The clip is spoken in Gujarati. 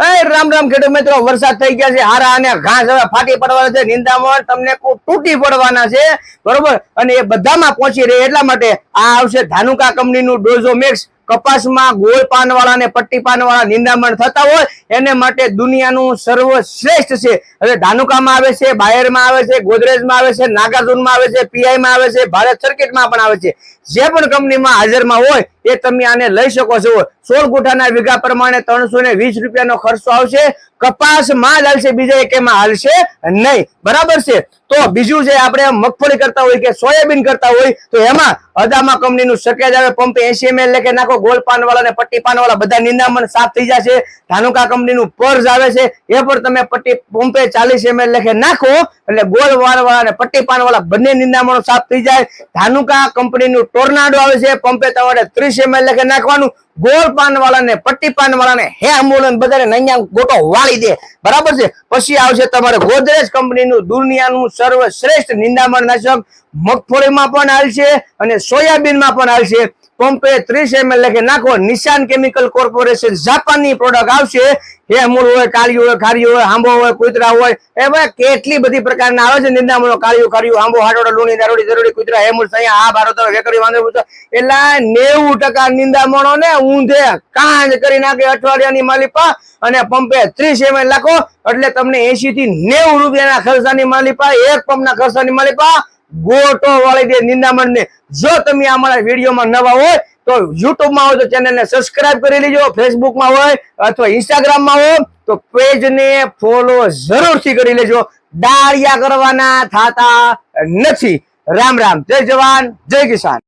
રામ રામ ખેડૂત મિત્રો, વરસાદ થઈ ગયા છે, હારા અને ઘાસ હવે ફાટી પડવાના છે, નિંદામણ તમને તૂટી પડવાના છે, બરોબર? અને એ બધામાં પહોંચી રહે એટલા માટે આ આવશે ધાનુકા કંપનીનું ડોઝો મેક્સ. કપાસમાં ગોળ પાનવાળા ને પટ્ટી પાનવાળા નિંદામણ થતા હોય, એને માટે દુનિયાનું સર્વશ્રેષ્ઠ છે. હવે ધાનુકામાં આવે છે, બાયરમાં આવે છે, ગોદરેજમાં આવે છે, નાગાર્જુનમાં આવે છે, પીઆઈમાં આવે છે, ભારત સર્કિટમાં પણ આવે છે. જે પણ કંપનીમાં હાજરમાં હોય એ તમે આને લઈ શકો છો. સોળ ગુઠાના વીઘા પ્રમાણે ત્રણસો ને વીસ રૂપિયાનો ખર્ચો આવશે. કપાસમાં જ હાલશે, બીજા એકેમાં હાલશે નહીં. બરાબર છે? તો બીજું છે આપણે મગફળી કરતા હોય કે સોયાબીન કરતા હોય, તો એમાં અદામા કંપનીનું સકેજ આવે, પંપ એસી એમએલ લેખે, નાખો, ગોળ પાન અને પટ્ટી પાન વાળા બધા નિંદામણ સાફ થઈ જશે. ધાનુકા કંપનીનું પર્સ આવે છે, એ પણ તમે પટ્ટી પંપે ચાલીસ એમએલ લેખે, નાખો. એટલે ગોળ વાળ વાળા અને પટ્ટી પાન વાળા બંને નિંદામણો સાફ થઈ જાય. ધાનુકા કંપનીનું ટોર્નાડો આવે છે, પંપે તમારે ત્રીસ એમએલ લેખે નાખવાનું. ગોળ પાન વાળાને પટ્ટી પાન વાળાને હે આંબોલન બધાને નૈયા ગોટો વાળી દે. બરાબર છે? પછી આવશે તમારે ગોદરેજ કંપનીનું, દુનિયાનું સર્વશ્રેષ્ઠ નિંદામણ નાશક. મગફળીમાં પણ હાલશે અને સોયાબીનમાં પણ હાલશે. પંપે ત્રીસ એમએલ લખે નાખો નિશાન કેમિકલ કોર્પોરેશન જાપાનની પ્રોડક્ટ આવશે. હે મૂળ હોય, કાળિયું હોય, ખારિયું હોય આંબો હોય, કુતરા હોય, એવા કેટલી બધી પ્રકારના આવે છે નિંદામણો, કાળિયું, ખારિયું આંબો હાડોડો લુણી, દારોડી દરોડી કુતરા હેમૂળ સૈયા, આ ભારત વેકરી વાંધો એટલે નેવું ટકા નિંદામણો ને ઊંધે કાંજ કરી નાખે અઠવાડિયાની માલિપા અને પંપે ત્રીસ એમએલ લાખો એટલે તમને એસી થી નેવું રૂપિયાના ખર્ચાની માલિપા, એક પંપના ખર્ચાની માલિપા ગોટો વાળી દે નિંદામણ જો તમે અમારા વિડીયોમાં નવા હોય, તો યુટ્યુબમાં હોય તો ચેનલને સબસ્ક્રાઇબ કરી લેજો, ફેસબુકમાં હોય અથવા ઇન્સ્ટાગ્રામમાં હોય, તો પેજને ફોલો જરૂરથી કરી લેજો. ડાળિયા કરવાના થાતા નથી. રામ રામ. જય જવાન, જય કિસાન.